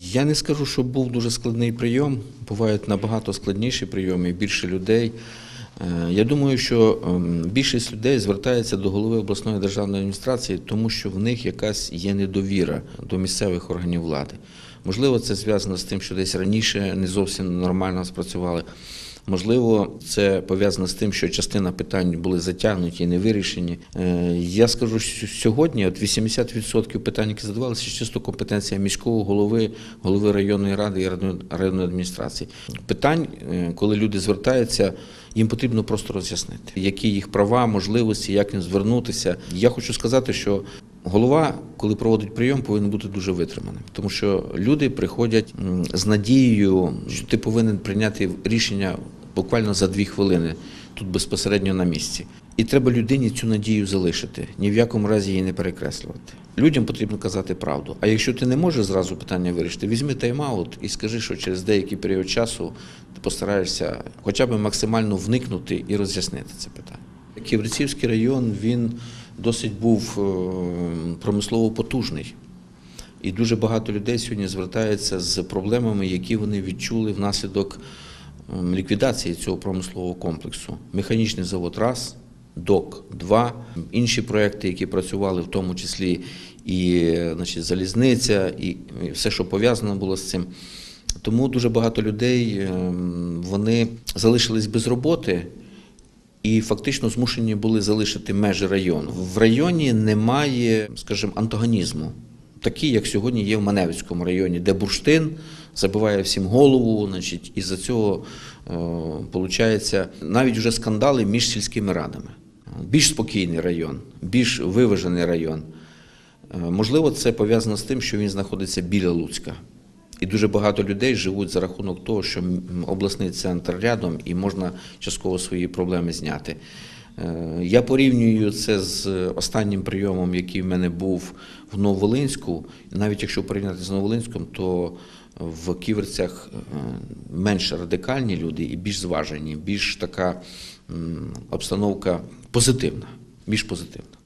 Я не скажу, що був дуже складний прийом. Бувають набагато складніші прийоми, більше людей. Е, Я думаю, що ем, більшість людей звертається до голови обласної державної адміністрації, тому що в них якась є недовіра до місцевих органів влади. Можливо, це зв'язано з тим, що десь раніше не зовсім нормально спрацювали. Можливо, це пов'язано з тим, що частина питань були затягнуті і не вирішені. Е, Я скажу, що сьогодні от 80% питань, які задавалися, чисто компетенція міського голови, голови районної ради і районної- адміністрації. Питань, е, коли люди звертаються, їм потрібно просто роз'яснити, які їх права, можливості, як їм звернутися. Я хочу сказати, що Голова, коли проводить прийом, повинен бути дуже витриманим, тому що люди приходять з надією, що ти повинен прийняти рішення буквально за дві хвилини, тут безпосередньо на місці. І треба людині цю надію залишити, ні в якому разі її не перекреслювати. Людям потрібно казати правду. А якщо ти не можеш зразу питання вирішити, візьми тайм-аут і скажи, що через деякий період часу ти постараєшся хоча б максимально вникнути і роз'яснити це питання. Ківерцівський район він досить був е, промислово потужний. І дуже багато людей сьогодні звертаються з проблемами, які вони відчули внаслідок ліквідації цього промислового комплексу. Механічний завод раз, ДОК два, інші проекти, які працювали, в тому числі і значить, залізниця, і і все, що пов'язано було з цим. Тому дуже багато людей ем, вони залишились без роботи і фактично змушені були залишити межі району. В районі немає, скажімо, антагонізму, такий, як сьогодні є в Маневицькому районі, де бурштин забиває всім голову, значить, і за цього виходить навіть вже скандали між сільськими радами. Більш спокійний район, більш виважений район. Е, Можливо, це пов'язано з тим, що він знаходиться біля Луцька. І дуже багато людей живуть за рахунок того, що обласний центр рядом і можна частково свої проблеми зняти. Е, Я порівнюю це з останнім прийомом, який в мене був в Новолинську. Навіть якщо порівняти з Новолинськом, то в Ківерцях е, менш радикальні люди і більш зважені, більш така обстановка позитивна, більш позитивна.